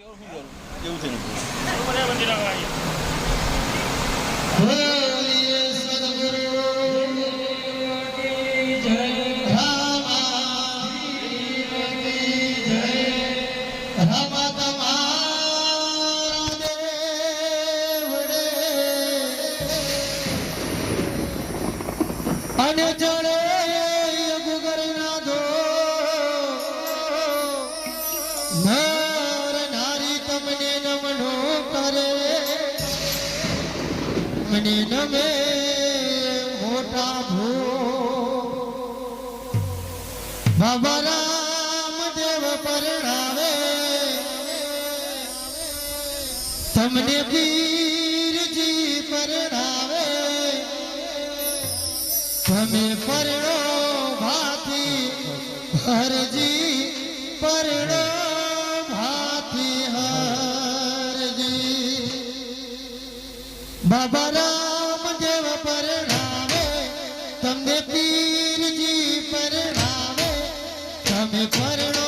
કેવું છે અને જળે તમને પીરજી પરણાવે. તમે પરણો ભાતી, હરજી પરણો ભાતી, હરજી. બાબા રામ દેવ પરણાવે, તમને પીરજી પરણાવે. તમે પરણો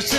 Nasıl